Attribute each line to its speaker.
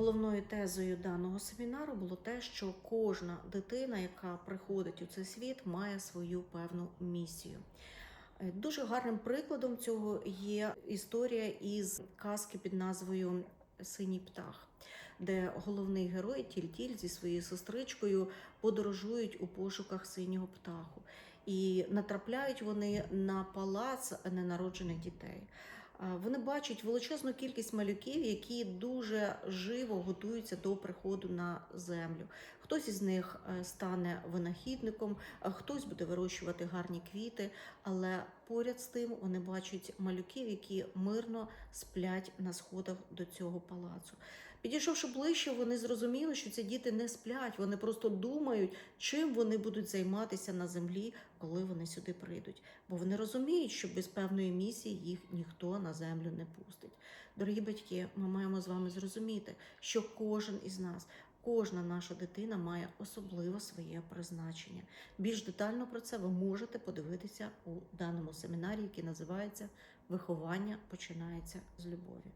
Speaker 1: Головною тезою даного семінару було те, що кожна дитина, яка приходить у цей світ, має свою певну місію. Е, Дуже гарним прикладом цього є історія із казки під назвою Синій птах, де головний герой Тіль-Тіль зі своєю сестричкою подорожують у пошуках синього птаху. І натрапляють вони на палац ненароджених дітей. Вони бачать величезну кількість малюків, які дуже живо готуються до приходу на землю. Хтось із них е, стане винахідником, хтось буде вирощувати гарні квіти, але поряд з тим вони бачать малюків, які мирно сплять на сходах до цього палацу. Підійшовши ближче, вони зрозуміли, що ці діти не сплять, вони просто думають, чим вони будуть займатися на землі, коли вони сюди прийдуть. Бо вони розуміють, що без певної місії їх ніхто на землю не пустить. Дорогі батьки, ми маємо з вами зрозуміти, що кожен із нас. Кожна наша дитина має особливо своє призначення. Більш детально про це ви можете подивитися у даному семінарі, який називається Виховання починається з любові.